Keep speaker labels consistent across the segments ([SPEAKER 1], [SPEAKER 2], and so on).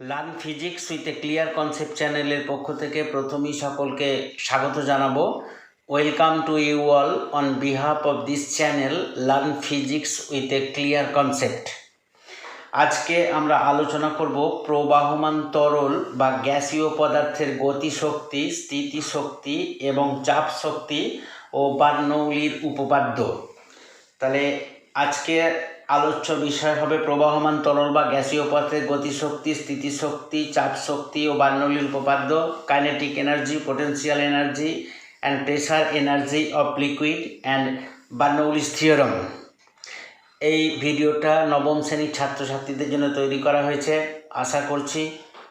[SPEAKER 1] Learn physics with a clear concept চ্যানেলের পক্ষ থেকে প্রথমেই সকলকে স্বাগত জানাব। Welcome to you all on behalf of this channel, learn physics with a clear concept. আজকে আমরা আলোচনা করব প্রবাহমান তরল বা গ্যাসীয় পদার্থের গতিশক্তি, স্থিতিশক্তি এবং চাপ শক্তি ও বার্নৌলির উপপাদ্য। তাহলে আজকে আলোচ্য বিষয় হবে প্রবাহমান তরল বা গ্যাসীয় পথের গতিশক্তি, স্থিতিশক্তি চাপ শক্তি ও বার্নৌলির উপপাদ্য kinetic energy potential energy and pressure energy of liquid and Bernoulli's theorem এই ভিডিওটা নবম শ্রেণির ছাত্রছাত্রীদের জন্য তৈরি করা হয়েছে। আশা করছি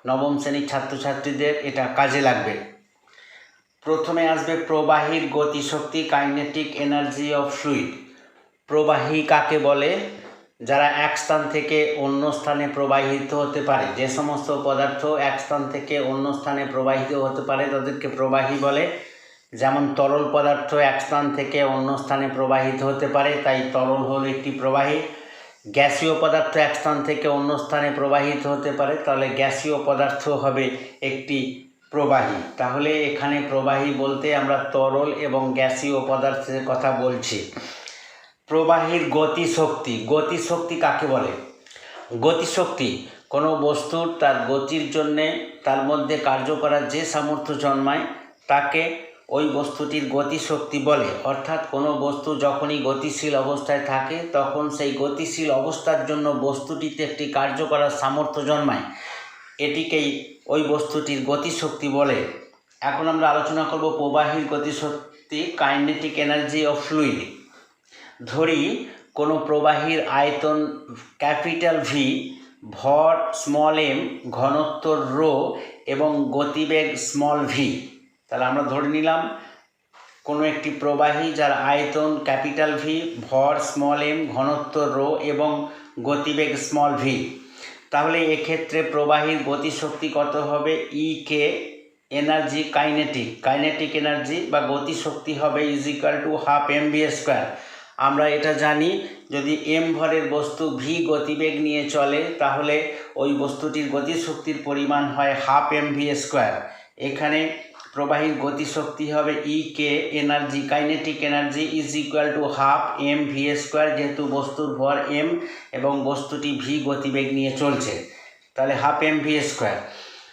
[SPEAKER 1] নবম শ্রেণির ছাত্রছাত্রীদের এটা কাজে লাগবে। প্রথমে আসবে প্রবাহীর গতিশক্তি কাইনেটিক এনার্জি অফ ফ্লুইড প্রবাহী কাকে বলে? যারা এক স্থান থেকে অন্য স্থানে প্রবাহিত হতে পারে, যে সমস্ত পদার্থ এক স্থান থেকে অন্য স্থানে প্রবাহিত হতে পারে, তাদেরকে প্রবাহী বলে। যেমন তরল পদার্থ এক স্থান থেকে অন্য স্থানে প্রবাহিত হতে পারে, তাই তরল হল একটি প্রবাহী। গ্যাসীয় পদার্থ এক স্থান থেকে অন্য স্থানে প্রবাহিত হতে পারে, তাহলে গ্যাসীয় পদার্থ হবে একটি প্রবাহী। তাহলে এখানে প্রবাহী বলতে আমরা তরল এবং গ্যাসীয় পদার্থের কথা বলছি। প্রবাহীর গতিশক্তি গতিশক্তি কাকে বলে? গতিশক্তি, কোনো বস্তুর তার গতির জন্যে তার মধ্যে কার্য করার যে সামর্থ্য জন্মায়, তাকে ওই বস্তুটির গতিশক্তি বলে। অর্থাৎ কোনো বস্তু যখনই গতিশীল অবস্থায় থাকে, তখন সেই গতিশীল অবস্থার জন্য বস্তুটিতে একটি কার্য করার সামর্থ্য জন্মায়। এটিকেই ওই বস্তুটির গতিশক্তি বলে। এখন আমরা আলোচনা করব প্রবাহীর গতিশক্তি, কাইনেটিক এনার্জি অফ ফ্লুইড। ধরি কোনো প্রবাহীর আয়তন ক্যাপিটাল ভি ভর স্মল এম ঘনত্ব রো এবং গতিবেগ স্মল ভি তাহলে আমরা ধরে নিলাম কোনো একটি প্রবাহী যার আয়তন ক্যাপিটাল ভি ভর স্মল এম ঘনত্ব রো এবং গতিবেগ স্মল ভি তাহলে এক্ষেত্রে প্রবাহীর গতিশক্তি কত হবে? E K energy kinetic kinetic energy বা গতিশক্তি হবে is equal to half M V square আমরা এটা জানি, যদি এম ভরের বস্তু ভি গতিবেগ নিয়ে চলে, তাহলে ওই বস্তুটির গতিশক্তির পরিমাণ হয় হাফ এম ভি স্কোয়ার। এখানে প্রবাহীর গতিশক্তি হবে E K energy kinetic energy is equal to half M V square যেহেতু বস্তুর ভর এম এবং বস্তুটি ভি গতিবেগ নিয়ে চলছে। তাহলে হাফ এম ভি স্কোয়ার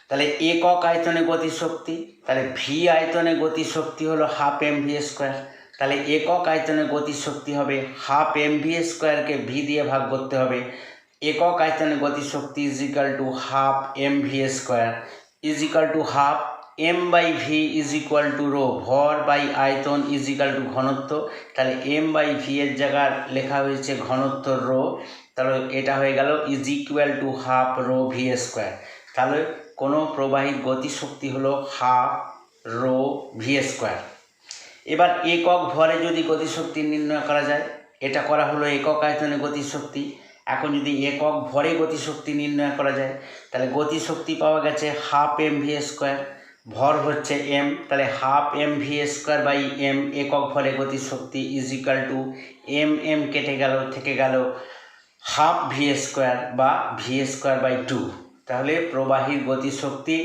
[SPEAKER 1] তাহলে একক আয়তনে গতিশক্তি, তাহলে ভি আয়তনে গতিশক্তি হলো হাফ এম ভি স্কোয়ার তাহলে একক আয়তনে গতিশক্তি হবে হাফ এম ভি স্কোয়ারকে ভি দিয়ে ভাগ করতে হবে। একক আয়তনে গতিশক্তি is equal to half M V square is equal to half M by V is equal to rho ভর বাই আয়তন ইজ ইকাল টু ঘনত্ব। তাহলে এম বাই ভি এর জায়গায় লেখা হয়েছে ঘনত্ব রো তাহলে এটা হয়ে গেল is equal to half rho V square তাহলে কোনো প্রবাহীর গতিশক্তি হলো হাফ রো ভি স্কোয়ার এবার একক ভরে যদি গতিশক্তি নির্ণয় করা যায়, এটা করা হলো একক আয়তনে গতিশক্তি। এখন যদি একক ভরে গতিশক্তি নির্ণয় করা যায়, তাহলে গতিশক্তি পাওয়া গেছে হাফ এম ভি স্কোয়ার, ভর হচ্ছে এম, তাহলে half M V square by M একক ভরে গতিশক্তি is equal to M M কেটে গেল, থেকে গেল হাফ ভি স্কোয়ার বা ভি স্কোয়ার বাই টু। তাহলে প্রবাহীর গতিশক্তি,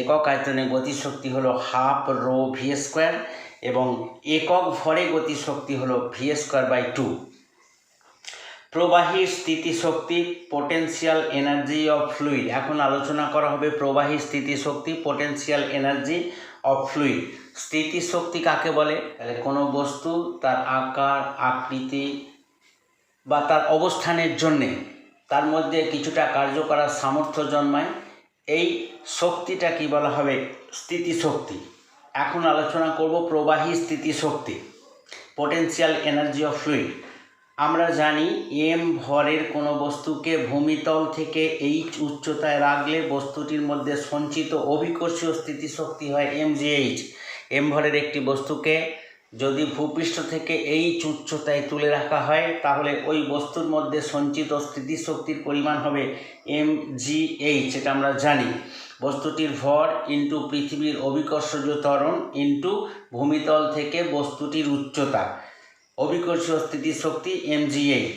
[SPEAKER 1] একক আয়তনে গতিশক্তি হলো হাফ রো ভি স্কোয়ার এবং একক ভরে গতিশক্তি হলো ভি স্কোয়ার বাই টু প্রবাহী স্থিতিশক্তি পোটেনশিয়াল এনার্জি অফ ফ্লুইড এখন আলোচনা করা হবে প্রবাহী স্থিতিশক্তি পোটেনশিয়াল এনার্জি অফ ফ্লুইড স্থিতিশক্তি কাকে বলে? তাহলে কোনো বস্তু তার আকার, আকৃতি বা তার অবস্থানের জন্যে তার মধ্যে কিছুটা কার্য করার সামর্থ্য জন্মায়। এই শক্তিটা কি বলা হবে স্থিতিশক্তি। এখন আলোচনা করব প্রবাহী স্থিতিশক্তি পোটেনশিয়াল এনার্জি অফ ফ্লুইড আমরা জানি এম ভরের কোনো বস্তুকে ভূমিতল থেকে এইচ উচ্চতায় রাখলে বস্তুটির মধ্যে সঞ্চিত অভিকর্ষীয় স্থিতিশক্তি হয় এম জি এইচ এম ভরের একটি বস্তুকে যদি ভূপৃষ্ঠ থেকে এইচ উচ্চতায় তুলে রাখা হয়, তাহলে ওই বস্তুর মধ্যে সঞ্চিত স্থিতিশক্তির পরিমাণ হবে এম জি এইচ এটা আমরা জানি। বস্তুটির ভর ইন্টু পৃথিবীর অভিকর্ষজ ত্বরণ ইন্টু ভূমিতল থেকে বস্তুটির উচ্চতা। অভিকর্ষীয় স্থিতিশক্তি এমজিএইচ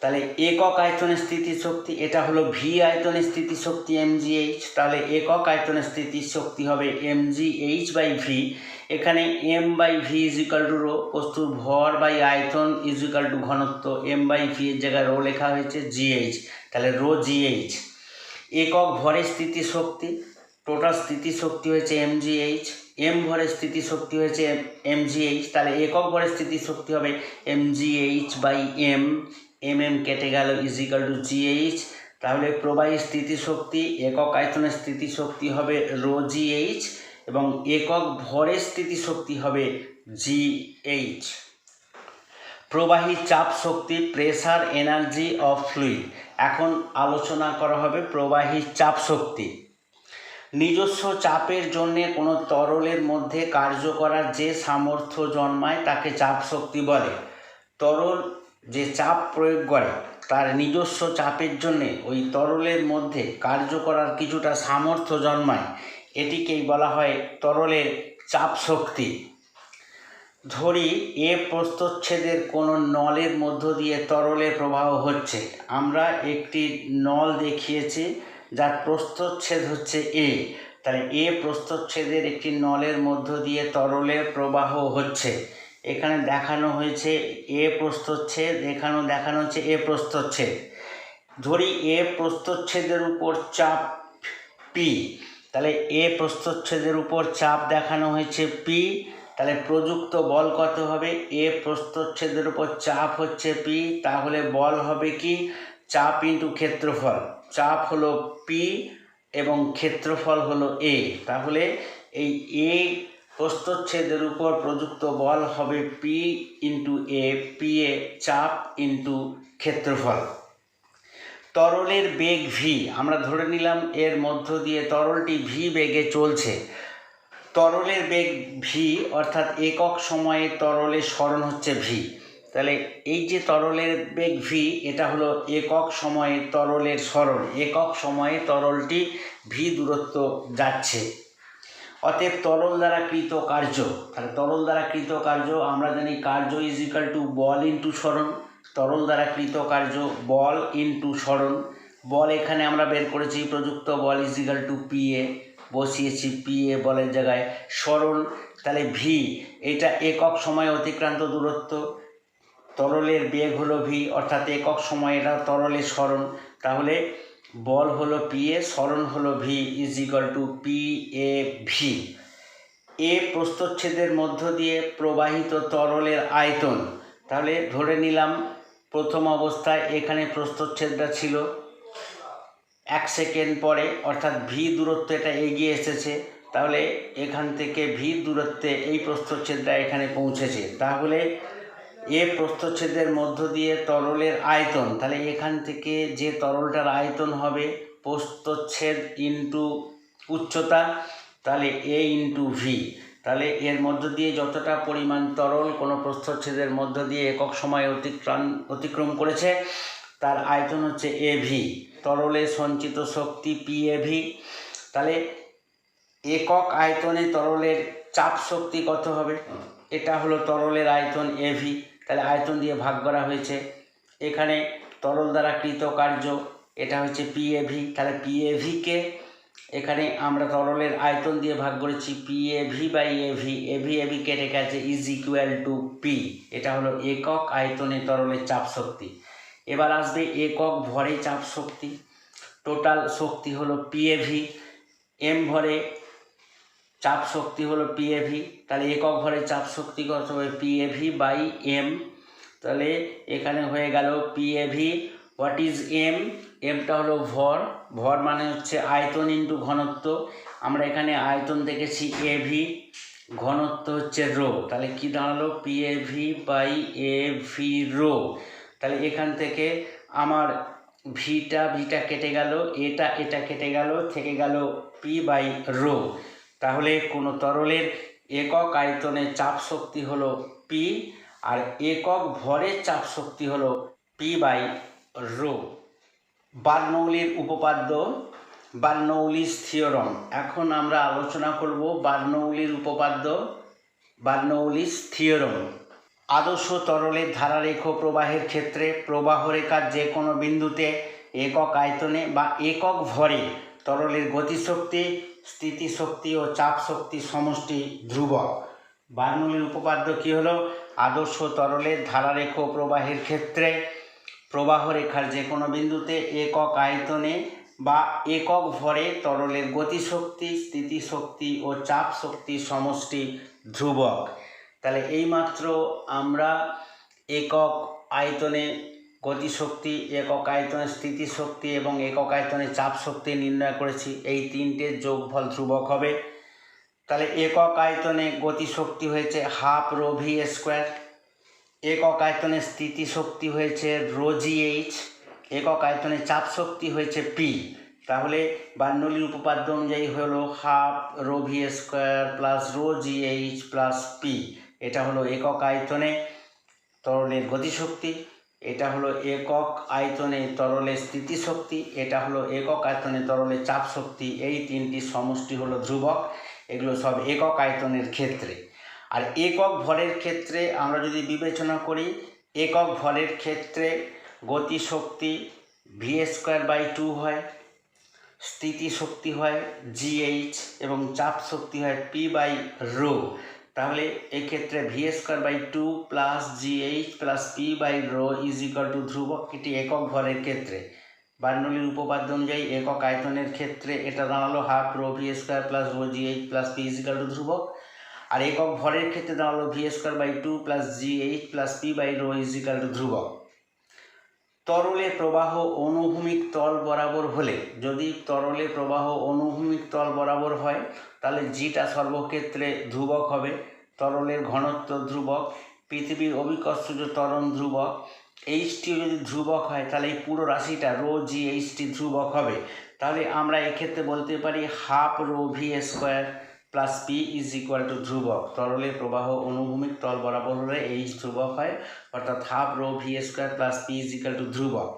[SPEAKER 1] তাহলে একক আয়তনের স্থিতিশক্তি, এটা হলো ভি আয়তনের স্থিতিশক্তি এমজিএইচ তাহলে একক আয়তনের স্থিতিশক্তি হবে এমজিএইচ বাই ভি এখানে M by V is equal to rho বস্তুর ভর বাই আয়তন ইজিক্যাল টু ঘনত্ব এম বাই ভি এর জায়গায় রো লেখা হয়েছে জিএইচ তাহলে রো জিএইচ একক ভরের স্থিতিশক্তি টোটাল স্থিতিশক্তি হয়েছে এমজিএইচ এম ভরের স্থিতিশক্তি হয়েছে এমজিএইচ তাহলে একক ভরের স্থিতিশক্তি হবে MGH by M M M কেটে গেল ইজিক্যাল টু জিএইচ তাহলে প্রবাহী স্থিতিশক্তি, একক আয়তনের স্থিতিশক্তি হবে রো জিএইচ এবং একক ভরের স্থিতিশক্তি হবে জিএইচ প্রবাহী চাপ শক্তি প্রেসার এনার্জি অফ ফ্লুইড এখন আলোচনা করা হবে প্রবাহী চাপ শক্তি। নিজস্ব চাপের জন্যে কোনো তরলের মধ্যে কার্য করার যে সামর্থ্য জন্মায় তাকে চাপ শক্তি বলে। তরল যে চাপ প্রয়োগ করে, তার নিজস্ব চাপের জন্যে ওই তরলের মধ্যে কার্য করার কিছুটা সামর্থ্য জন্মায়। এটিকেই বলা হয় তরলের চাপ শক্তি। ধরি এ প্রস্তচ্ছেদের কোনো নলের মধ্য দিয়ে তরলের প্রবাহ হচ্ছে। আমরা একটি নল দেখিয়েছি, যার প্রস্তচ্ছেদ হচ্ছে এ। তাহলে এ প্রস্তচ্ছেদের একটি নলের মধ্য দিয়ে তরলের প্রবাহ হচ্ছে। এখানে দেখানো হয়েছে এ প্রস্তচ্ছেদ এখানেও দেখানো হচ্ছে এ প্রস্তচ্ছেদ ধরি এ প্রস্তচ্ছেদের উপর চাপ পি। তাহলে এ প্রস্তচ্ছেদের উপর চাপ দেখানো হয়েছে পি তাহলে প্রযুক্ত বল কত হবে? এ প্রস্তচ্ছেদের উপর চাপ হচ্ছে পি, তাহলে বল হবে কি? চাপ ইন্টু ক্ষেত্রফল। চাপ হলো পি এবং ক্ষেত্রফল হলো এ। তাহলে এই এ প্রস্তচ্ছেদের উপর প্রযুক্ত বল হবে P into A, P A চাপ ইন্টু ক্ষেত্রফল। তরলের বেগ ভি, আমরা ধরে নিলাম এর মধ্য দিয়ে তরলটি ভি বেগে চলছে। তরলের বেগ ভি অর্থাৎ একক সময়ে তরলের স্মরণ হচ্ছে ভি তাহলে এই যে তরলের বেগ ভি এটা হলো একক সময়ে তরলের স্মরণ। একক সময়ে তরলটি ভি দূরত্ব যাচ্ছে। অতএব তরল দ্বারা কৃত কার্য। তাহলে তরল দ্বারা কৃত কার্য, আমরা জানি কার্য ইজ ইকাল টু বল ইন্টু স্মরণ। তরল দ্বারা কৃত কার্য, বল ইন্টু স্মরণ। বল এখানে আমরা বের করেছি, প্রযুক্ত বল is equal to P A বসিয়েছি, পি, এ বলের জায়গায়। স্মরণ তাহলে ভি এটা একক সময় অতিক্রান্ত দূরত্ব। তরলের বেগ হলো ভি অর্থাৎ একক সময় এটা তরলের স্মরণ তাহলে বল হলো পি এ স্মরণ হলো V is equal to P A V A প্রস্তচ্ছেদের মধ্য দিয়ে প্রবাহিত তরলের আয়তন। তাহলে ধরে নিলাম, প্রথম অবস্থায় এখানে প্রস্তচ্ছেদটা ছিল। এক সেকেন্ড পরে, অর্থাৎ ভি দূরত্ব এটা এগিয়ে এসেছে, তাহলে এখান থেকে ভি দূরত্বে এই প্রস্তচ্ছেদটা এখানে পৌঁছেছে। তাহলে এ প্রস্তচ্ছেদের মধ্য দিয়ে তরলের আয়তন, তাহলে এখান থেকে যে তরলটার আয়তন হবে প্রস্তচ্ছেদ ইন্টু উচ্চতা, তাহলে এ ইন্টু ভি। তাহলে এর মধ্য দিয়ে যতটা পরিমাণ তরল কোনো প্রস্থচ্ছেদের মধ্য দিয়ে একক সময় অতিক্রম অতিক্রম করেছে, তার আয়তন হচ্ছে এ ভি। তরলে সঞ্চিত শক্তি পিএভি তাহলে একক আয়তনে তরলের চাপ শক্তি কত হবে? এটা হলো তরলের আয়তন এভি তাহলে আয়তন দিয়ে ভাগ করা হয়েছে। এখানে তরল দ্বারা কৃত কার্য, এটা হচ্ছে পিএভি তাহলে পি এ এখানে আমরা তরলের আয়তন দিয়ে ভাগ করেছি PAV by AV V A V A V কেটে গেছে ইজ ইকুয়াল টু পি এটা হলো একক আয়তনে তরলের চাপ শক্তি। এবার আসবে একক ভরে চাপ শক্তি। টোটাল শক্তি হলো পিএভি এম ভরে চাপ শক্তি হলো পিএভি তাহলে একক ভরে চাপ শক্তি কত হবে? পিএভি বাই এম তাহলে এখানে হয়ে গেল পিএভি হোয়াট ইজ এম এমটা হলো ভর। ভর মানে হচ্ছে আয়তন ইন্টু ঘনত্ব। আমরা এখানে আয়তন দেখেছি এভি ঘনত্ব হচ্ছে রো। তাহলে কি দাঁড়াল? PAV by AV rho. তাহলে এখান থেকে আমার ভিটা ভিটা কেটে গেল, এটা এটা কেটে গেল, থেকে গেল পি বাই রো তাহলে কোনো তরলের একক আয়তনের চাপ শক্তি হলো পি আর একক ভরের চাপ শক্তি হলো পি বাই রো বার্নৌলির উপপাদ্য বার্নৌলিস থিওরম। এখন আমরা আলোচনা করব বার্নৌলির উপপাদ্য বার্নৌলিস থিওরম। আদর্শ তরলের ধারারেখ প্রবাহের ক্ষেত্রে প্রবাহ রেখার যে কোনো বিন্দুতে একক আয়তনে বা একক ভরে তরলের গতিশক্তি, স্থিতিশক্তি ও চাপ শক্তি সমষ্টি ধ্রুবক। বার্নৌলির উপপাদ্য কী হলো? আদর্শ তরলের ধারারেখ প্রবাহের ক্ষেত্রে প্রবাহ রেখার যে কোনো বিন্দুতে একক আয়তনে বা একক ভরে তরলের গতিশক্তি, স্থিতিশক্তি ও চাপ শক্তি সমষ্টি ধ্রুবক। তাহলে এইমাত্র আমরা একক আয়তনে গতিশক্তি, একক আয়তনে স্থিতিশক্তি এবং একক আয়তনে চাপ শক্তি নির্ণয় করেছি। এই তিনটের যোগফল ধ্রুবক হবে। তাহলে একক আয়তনে গতিশক্তি হয়েছে হাফ রো ভি স্কোয়ার, একক আয়তনে স্থিতিশক্তি হয়েছে রো জি এইচ, একক আয়তনে চাপ শক্তি হয়েছে পি। তাহলে বার্নৌলির উপপাদ্য অনুযায়ী হলো half rho V square plus rho G H plus P. এটা হলো একক আয়তনে তরলের গতিশক্তি, এটা হলো একক আয়তনে তরলের স্থিতিশক্তি, এটা হলো একক আয়তনে তরলের চাপ শক্তি এই তিনটি সমষ্টি হলো ধ্রুবক, এগুলো সব একক আয়তনের ক্ষেত্রে। আর একক ভরের ক্ষেত্রে আমরা যদি বিবেচনা করি, একক ভরের ক্ষেত্রে গতিশক্তি ভি স্কোয়ার বাই টু হয়, স্থিতিশক্তি হয় জিএইচ এবং চাপ শক্তি হয় পি বাই রো তাহলে এক্ষেত্রে V square by two plus G H plus P by rho is equal to ধ্রুবক এটি একক ভরের ক্ষেত্রে। বার্নৌলির উপপাদ্য অনুযায়ী একক আয়তনের ক্ষেত্রে এটা দাঁড়াল half rho V square plus rho GH plus P is equal to ধ্রুবক। আর একক ভরের ক্ষেত্রে দাঁড়াল V square by two plus G H plus P by rho is equal to ধ্রুবক। তরলে প্রবাহ অনুভূমিক তল বরাবর হলে, যদি তরলে প্রবাহ অনুভূমিক তল বরাবর হয়, তাহলে জিটা সর্বক্ষেত্রে ধ্রুবক হবে। তরলের ঘনত্ব ধ্রুবক, পৃথিবীর অভিকর্ষজ ত্বরণ ধ্রুবক এইচটিও যদি ধ্রুবক হয়, তাহলে এই পুরো রাশিটা রো জি এইচটি ধ্রুবক হবে। তাহলে আমরা এক্ষেত্রে বলতে পারি half rho V square plus P is equal to ধ্রুবক। তরলের প্রবাহ অনুভূমিক তল বরাবর হলে এইচ ধ্রুবক হয়, অর্থাৎ half rho V square plus P is equal to ধ্রুবক।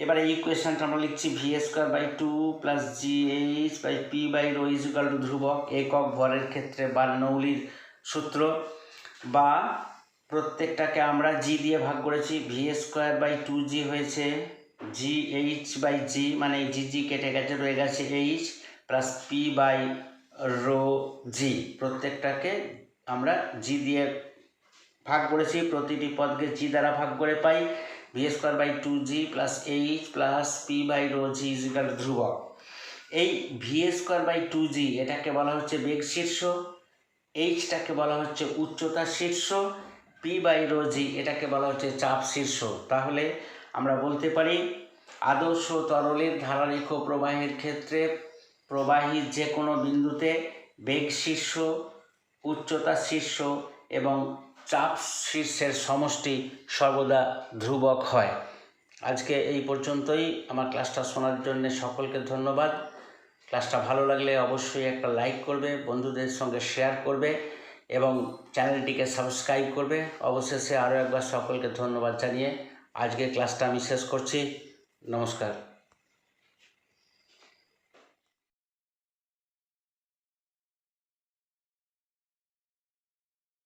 [SPEAKER 1] এবারে এই কোয়েশনটা আমরা লিখছি V square by two plus G H by P by rho is equal to ধ্রুবক, একক ভরের ক্ষেত্রে বার্নৌলির সূত্র। বা প্রত্যেকটাকে আমরা জি দিয়ে ভাগ করেছি V square by two G হয়েছে জি এইচ বাই জি মানে জি জি কেটে গেছে, রয়ে গেছে H plus P by rho G, প্রত্যেকটাকে আমরা জি দিয়ে ভাগ করেছি। প্রতিটি পদকে জি দ্বারা ভাগ করে পাই। V square by two G plus H plus P by rho G is equal ধ্রুবক। এই V square by two G এটাকে বলা হচ্ছে বেগ শীর্ষ। এইচটাকে বলা হচ্ছে উচ্চতা শীর্ষ। পি বাই রো জি এটাকে বলা হচ্ছে চাপ শীর্ষ। তাহলে আমরা বলতে পারি আদর্শ তরলের ধারারেখ প্রবাহের ক্ষেত্রে প্রবাহী যে কোনো বিন্দুতে বেগ শীর্ষ, উচ্চতা শীর্ষ এবং চাপ শীর্ষের সমষ্টি সর্বদা ধ্রুবক হয়। আজকে এই পর্যন্তই। আমার ক্লাসটা শোনার জন্য সকলকে ধন্যবাদ। ক্লাসটা ভালো লাগলে অবশ্যই একটা লাইক করবে, বন্ধুদের সঙ্গে শেয়ার করবে এবং চ্যানেলটিকে সাবস্ক্রাইব করবে। অবশেষে আরও একবার সকলকে ধন্যবাদ জানিয়ে আজকে ক্লাসটা আমি শেষ করছি। নমস্কার।